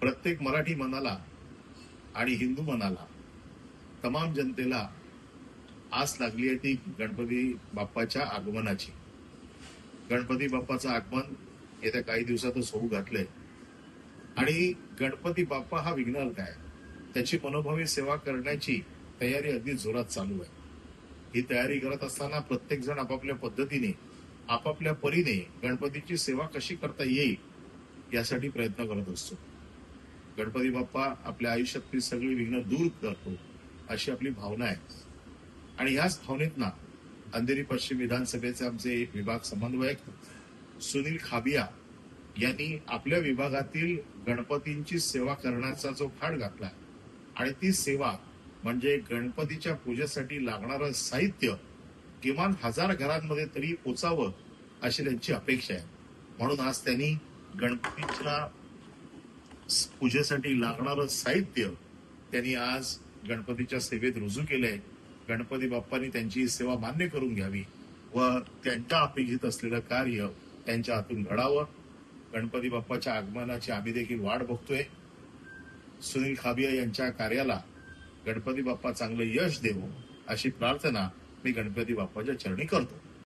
प्रत्येक मराठी मनाला आणि हिंदू मनाला तमाम जनतेला आस लागली आहे ती गणपती बाप्पाच्या आगमनाची. गणपती बाप्पाचं आगमन येत्या काही दिवसातच होऊ घातलंय. आणि गणपती बाप्पा हा विघ्नहर्ता आहे. त्याची मनोभावी सेवा करण्याची तयारी अगदी जोरात चालू आहे. ही तयारी करत असताना प्रत्येक जण आपापल्या पद्धतीने आपापल्या परीने गणपतीची सेवा कशी करता येईल यासाठी प्रयत्न करत असतो. गणपती बाप्पा आपल्या आयुष्यातली सगळी विघ्न दूर करतो अशी आपली भावना आहे. आणि याच भावनेतना अंधेरी पश्चिम विधानसभेचे आमचे विभाग समन्वयक सुनील खाबिया यांनी आपल्या विभागातील गणपतींची सेवा करण्याचा जो फाड घातला आणि ती सेवा म्हणजे गणपतीच्या पूजेसाठी लागणारं साहित्य किमान हजार घरांमध्ये तरी पोचावं अशी त्यांची अपेक्षा आहे. म्हणून आज त्यांनी गणपतीच्या पूजेसाठी लागणारं साहित्य त्यांनी आज गणपतीच्या सेवेत रुजू केलंय. गणपती बाप्पांनी त्यांची सेवा मान्य करून घ्यावी व त्यांच्या अपेक्षित असलेलं कार्य त्यांच्या हातून घडावं. गणपती बाप्पाच्या आगमनाची आम्ही देखील वाट बघतोय. सुनील खाबिया यांच्या कार्याला गणपती बाप्पा चांगलं यश देवो अशी प्रार्थना मी गणपती बाप्पाच्या चरणी करतो.